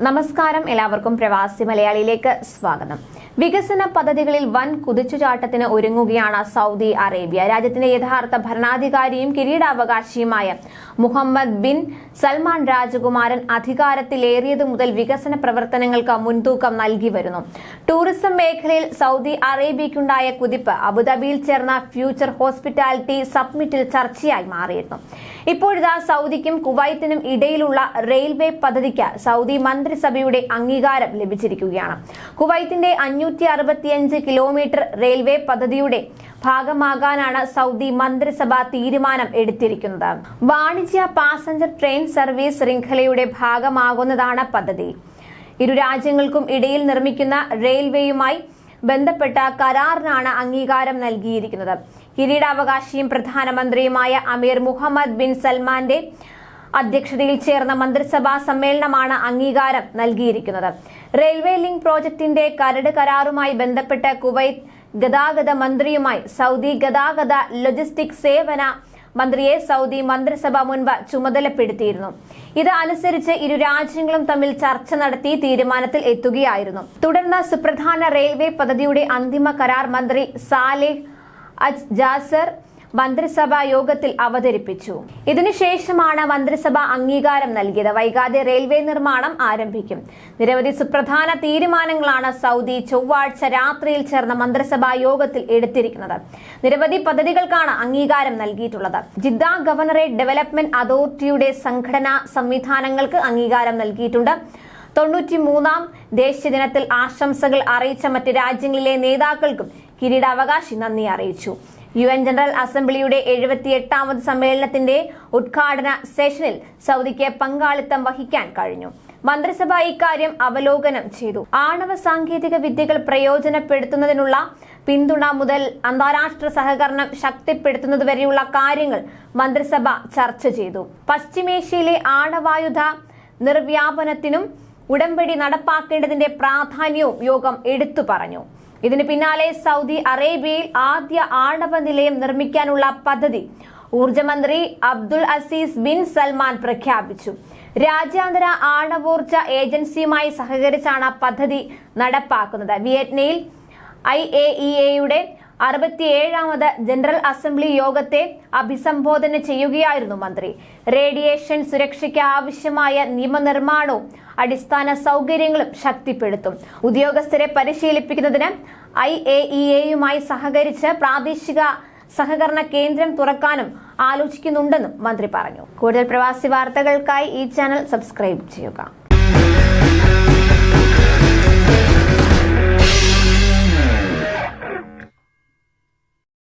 നമസ്കാരം. എല്ലാവർക്കും പ്രവാസി മലയാളിയിലേക്ക് സ്വാഗതം. വികസന പദ്ധതികളിൽ വൻ കുതിച്ചുചാട്ടത്തിന് ഒരുങ്ങുകയാണ് സൗദി അറേബ്യ. രാജ്യത്തിന്റെ യഥാർത്ഥ ഭരണാധികാരിയും കിരീടാവകാശിയുമായ മുഹമ്മദ് ബിൻ സൽമാൻ രാജകുമാരൻ അധികാരത്തിലേറിയതു മുതൽ വികസന പ്രവർത്തനങ്ങൾക്ക് മുൻതൂക്കം നൽകി വരുന്നു. ടൂറിസം മേഖലയിൽ സൗദി അറേബ്യയ്ക്കുണ്ടായ കുതിപ്പ് അബുദാബിയിൽ ചേർന്ന ഫ്യൂച്ചർ ഹോസ്പിറ്റാലിറ്റി സബ്മിറ്റിൽ ചർച്ചയായി മാറിയിരുന്നു. ഇപ്പോഴിതാ സൗദിക്കും കുവൈത്തിനും ഇടയിലുള്ള റെയിൽവേ പദ്ധതിക്ക് സൗദി മന്ത്രിസഭയുടെ അംഗീകാരം ലഭിച്ചിരിക്കുകയാണ്. കുവൈത്തിന്റെ അഞ്ഞൂറ്റി അറുപത്തിയഞ്ച് കിലോമീറ്റർ റെയിൽവേ പദ്ധതിയുടെ ഭാഗമാകാനാണ് സൗദി മന്ത്രിസഭ തീരുമാനം എടുത്തിരിക്കുന്നത്. വാണിജ്യ പാസഞ്ചർ ട്രെയിൻ സർവീസ് ശൃംഖലയുടെ ഭാഗമാകുന്നതാണ് പദ്ധതി. ഇരു രാജ്യങ്ങൾക്കും ഇടയിൽ നിർമ്മിക്കുന്ന റെയിൽവേയുമായി ബന്ധപ്പെട്ട കരാറിനാണ് അംഗീകാരം നൽകിയിരിക്കുന്നത്. കിരീടാവകാശിയും പ്രധാനമന്ത്രിയുമായ അമീർ മുഹമ്മദ് ബിൻ സൽമാന്റെ അധ്യക്ഷതയിൽ ചേർന്ന മന്ത്രിസഭാ സമ്മേളനമാണ് അംഗീകാരം നൽകിയിരിക്കുന്നത്. റെയിൽവേ ലിങ്ക് പ്രോജക്ടിന്റെ കരട് കരാറുമായി ബന്ധപ്പെട്ട് കുവൈത്ത് ഗതാഗത മന്ത്രിയുമായി സൗദി ഗതാഗത ലോജിസ്റ്റിക് സേവന മന്ത്രിയെ സൗദി മന്ത്രിസഭ മുൻപ് ചുമതലപ്പെടുത്തിയിരുന്നു. ഇത് അനുസരിച്ച് ഇരു രാജ്യങ്ങളും തമ്മിൽ ചർച്ച നടത്തി തീരുമാനത്തിൽ എത്തുകയായിരുന്നു. തുടർന്ന് സുപ്രധാന റെയിൽവേ പദ്ധതിയുടെ അന്തിമ കരാർ മന്ത്രി സാലിഹ് അജ് ജാസർ മന്ത്രിസഭാ യോഗത്തിൽ അവതരിപ്പിച്ചു. ഇതിനുശേഷമാണ് മന്ത്രിസഭ അംഗീകാരം നൽകിയത്. വൈകാതെ റെയിൽവേ നിർമ്മാണം ആരംഭിക്കും. നിരവധി സുപ്രധാന തീരുമാനങ്ങളാണ് സൗദി ചൊവ്വാഴ്ച രാത്രിയിൽ ചേർന്ന മന്ത്രിസഭാ യോഗത്തിൽ എടുത്തിരിക്കുന്നത്. നിരവധി പദ്ധതികൾക്കാണ് അംഗീകാരം നൽകിയിട്ടുള്ളത്. ജിദ്ദ ഗവർണറേറ്റ് ഡെവലപ്മെന്റ് അതോറിറ്റിയുടെ സംഘടനാ സംവിധാനങ്ങൾക്ക് അംഗീകാരം നൽകിയിട്ടുണ്ട്. തൊണ്ണൂറ്റി മൂന്നാം ദേശീയ ദിനത്തിൽ ആശംസകൾ അറിയിച്ച മറ്റ് രാജ്യങ്ങളിലെ നേതാക്കൾക്കും കിരീടാവകാശി നന്ദി അറിയിച്ചു. യു എൻ ജനറൽ അസംബ്ലിയുടെ എഴുപത്തിയെട്ടാമത് സമ്മേളനത്തിന്റെ ഉദ്ഘാടന സെഷനിൽ സൗദിക്ക് പങ്കാളിത്തം വഹിക്കാൻ കഴിഞ്ഞു. മന്ത്രിസഭ ഇക്കാര്യം അവലോകനം ചെയ്തു. ആണവ സാങ്കേതിക വിദ്യകൾ പ്രയോജനപ്പെടുത്തുന്നതിനുള്ള പിന്തുണ മുതൽ അന്താരാഷ്ട്ര സഹകരണം ശക്തിപ്പെടുത്തുന്നതുവരെയുള്ള കാര്യങ്ങൾ മന്ത്രിസഭ ചർച്ച ചെയ്തു. പശ്ചിമേഷ്യയിലെ ആണവായുധ നിർവ്യാപനത്തിനും ഉടമ്പടി നടപ്പാക്കേണ്ടതിന്റെ പ്രാധാന്യവും യോഗം എടുത്തു പറഞ്ഞു. ഇതിന് പിന്നാലെ സൗദി അറേബ്യയിൽ ആദ്യ ആണവ നിലയം നിർമ്മിക്കാനുള്ള പദ്ധതി. ഊർജമന്ത്രി അബ്ദുൾ അസീസ് ബിൻ സൽമാൻ പ്രഖ്യാപിച്ചു. രാജ്യാന്തര ആണവോർജ ഏജൻസിയുമായി സഹകരിച്ചാണ് പദ്ധതി നടപ്പാക്കുന്നത്. വിയറ്റ്നയിൽ ഐ എ ഇ എയുടെ അറുപത്തിയേഴാമത് ജനറൽ അസംബ്ലി യോഗത്തെ അഭിസംബോധന ചെയ്യുകയായിരുന്നു മന്ത്രി. റേഡിയേഷൻ സുരക്ഷയ്ക്ക് ആവശ്യമായ നിയമനിർമ്മാണവും അടിസ്ഥാന സൗകര്യങ്ങളും ശക്തിപ്പെടുത്തും. ഉദ്യോഗസ്ഥരെ പരിശീലിപ്പിക്കുന്നതിന് ഐ എ ഇ എയുമായി സഹകരിച്ച് പ്രാദേശിക സഹകരണ കേന്ദ്രം തുറക്കാനും ആലോചിക്കുന്നുണ്ടെന്നും മന്ത്രി പറഞ്ഞു. കൂടുതൽ പ്രവാസി വാർത്തകൾക്കായി ഈ ചാനൽ സബ്സ്ക്രൈബ് ചെയ്യുക.